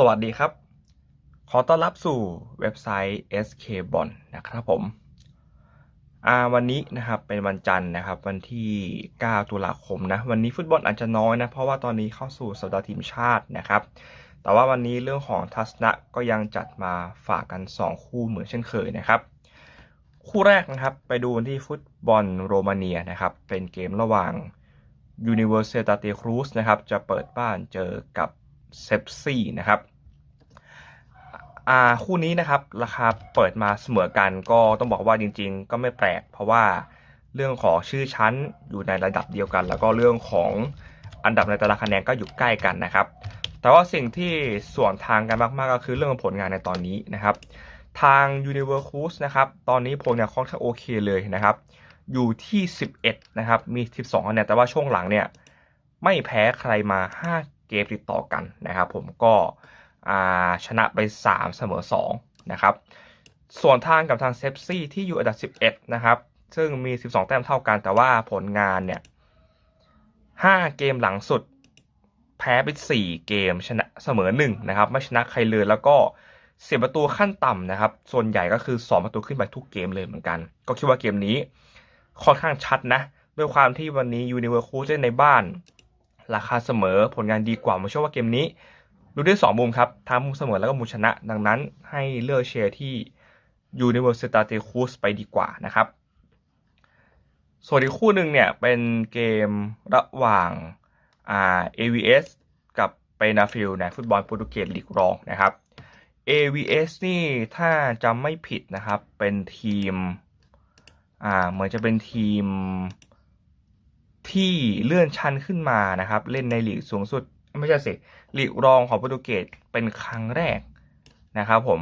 สวัสดีครับ ขอต้อนรับสู่เว็บไซต์ SK b o n นะครับผมวันนี้นะครับเป็นวันจันทร์นะครับ วันที่ 9 ตุลาคมนะ วันนี้ฟุตบอลอาจจะน้อยนะ เพราะว่าตอนนี้เข้าสู่สัปดาห์ทีมชาตินะครับ แต่ว่าวันนี้เรื่องของทัศนะก็ยังจัดมาฝากกัน 2 คู่เหมือนเช่นเคยนะครับ คู่แรกนะครับไปดูที่ฟุตบอลโรมาเนียนะครับ เป็นเกมระหว่าง Universitate Cruz นะครับ จะเปิดบ้านเจอกับ เซปซี่นะครับคู่นี้นะครับราคาเปิดมาเสมอกันก็ต้องบอกว่าจริง ๆ ก็ไม่แปลก เพราะว่าเรื่องของชื่อชั้นอยู่ในระดับเดียวกัน แล้วก็เรื่องของอันดับในตารางคะแนนก็อยู่ใกล้กันนะครับ แต่ว่าสิ่งที่ส่วนทางกันมาก ๆ ก็คือเรื่องผลงานในตอนนี้นะครับ ทาง u n i v e r c u s นะครับตอนนี้ผลงานค่อนข้างโอเคเลยนะครับ อยู่ที่ 11 นะครับ มี 12คะแนนแต่ว่าช่วงหลังเนี่ยไม่แพ้ใครมา 5 เกมติดต่อกันนะครับ ผมก็ชนะไป 3 เสมอ2นะครับส่วนทางกับทางเซฟซี่ที่อยู่อันดับ 11 นะครับ ซึ่งมี 12 แต้มเท่ากัน แต่ว่าผลงานเนี่ย 5 เกมหลังสุด แพ้ไป 4 เกมชนะเสมอ 1 นะครับ ไม่ชนะใครเลยแล้วก็เสียประตูขั้นต่ำนะครับ ส่วนใหญ่ก็คือ 2 ประตูขึ้นไปทุกเกมเลยเหมือนกัน ก็คิดว่าเกมนี้ค่อนข้างชัดนะ ด้วยความที่วันนี้ยูนิเวอร์คูเล่นในบ้าน ราคาเสมอผลงานดีกว่าผมเชื่อว่าเกมนี้ดูได้สองมุมครับทั้งมุมเสมอแล้วก็มุมชนะ ดังนั้นให้เลือกเชียร์ที่ Universitate Cruz ไปดีกว่านะครับ ส่วนอีกคู่หนึ่งเนี่ยเป็นเกมระหว่างอ่า AVS กับเปนาฟิลในฟุตบอลโปรตุเกสลีกรองนะครับ AVS นี่ถ้าจำไม่ผิดนะครับเป็นทีมอ่าเหมือนจะเป็นทีม ที่เลื่อนชั้นขึ้นมานะครับ เล่นในลีกสูงสุด ไม่ใช่สิลีกรองของโปรตุเกสเป็นครั้งแรกนะครับผม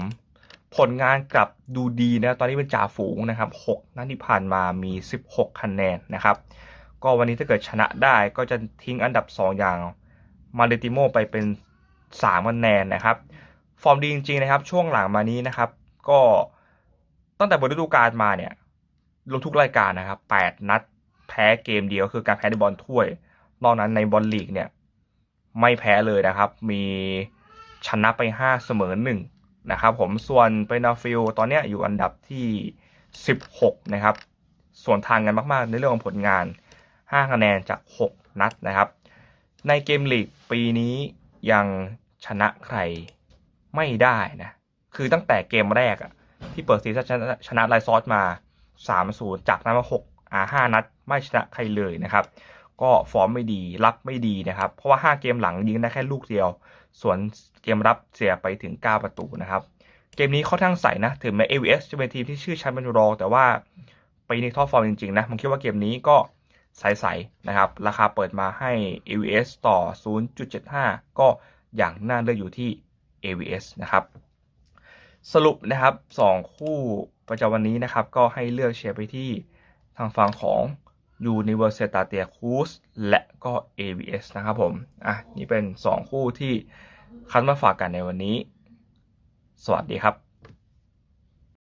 ผลงานกลับดูดีนะ ตอนนี้เป็นจ่าฝูงนะครับ 6นัดที่ผ่านมามี 16 คะแนนนะครับ ก็วันนี้ถ้าเกิดชนะได้ก็จะทิ้งอันดับ 2 อย่างมาเดติโมไปเป็น 3 คะแนนนะครับ ฟอร์มดีจริงๆนะครับ ช่วงหลังมานี้นะครับ ก็ตั้งแต่บนฤดูกาลมาเนี่ยลงทุกรายการนะครับ 8 นัด พ้เกมเดียวคือการแพ้ในบอลถ้วย นอกนั้นในบอลลีกเนี่ยไม่แพ้เลยนะครับ มีชนะไป 5 เสมอ1นะครับผมส่วนเปนาฟิลตอนนี้อยู่อันดับที่ 16 นะครับ ส่วนทางกันมาก ๆ ในเรื่องของผลงาน 5 คะแนนจาก 6 นัดนะครับ ในเกมลีกปีนี้ยังชนะใครไม่ได้นะ คือตั้งแต่เกมแรกอะที่เปิดซีซั่นชนะไลซอสมา 3-0 จากนั้นมา6อ่า5นัด ไม่ชนะใครเลยนะครับ ก็ฟอร์มไม่ดีรับไม่ดีนะครับ เพราะว่า 5 เกมหลังยิงได้แค่ลูกเดียว ส่วนเกมรับเสียไปถึง 9 ประตูนะครับ เกมนี้ค่อนข้างใสนะ ถึงแม้ AVS จะเป็นทีมที่ชื่อชั้นเป็นรองแต่ว่าไปีนี้ท็อปฟอร์มจริงๆนะผมคิดว่าเกมนี้ก็ใสๆนะครับ ราคาเปิดมาให้ AVS ต่อ 0.75 ก็อย่างน่าเลือกอยู่ที่ AVS นะครับ สรุปนะครับ 2 คู่ประจำวันนี้นะครับ ก็ให้เลือกเชียร์ไปที่ทางฝั่งของ Universitate Cruz และก็ AVS นะครับผม อะ นี่เป็น 2 คู่ที่คัดมาฝากกันในวันนี้ สวัสดีครับ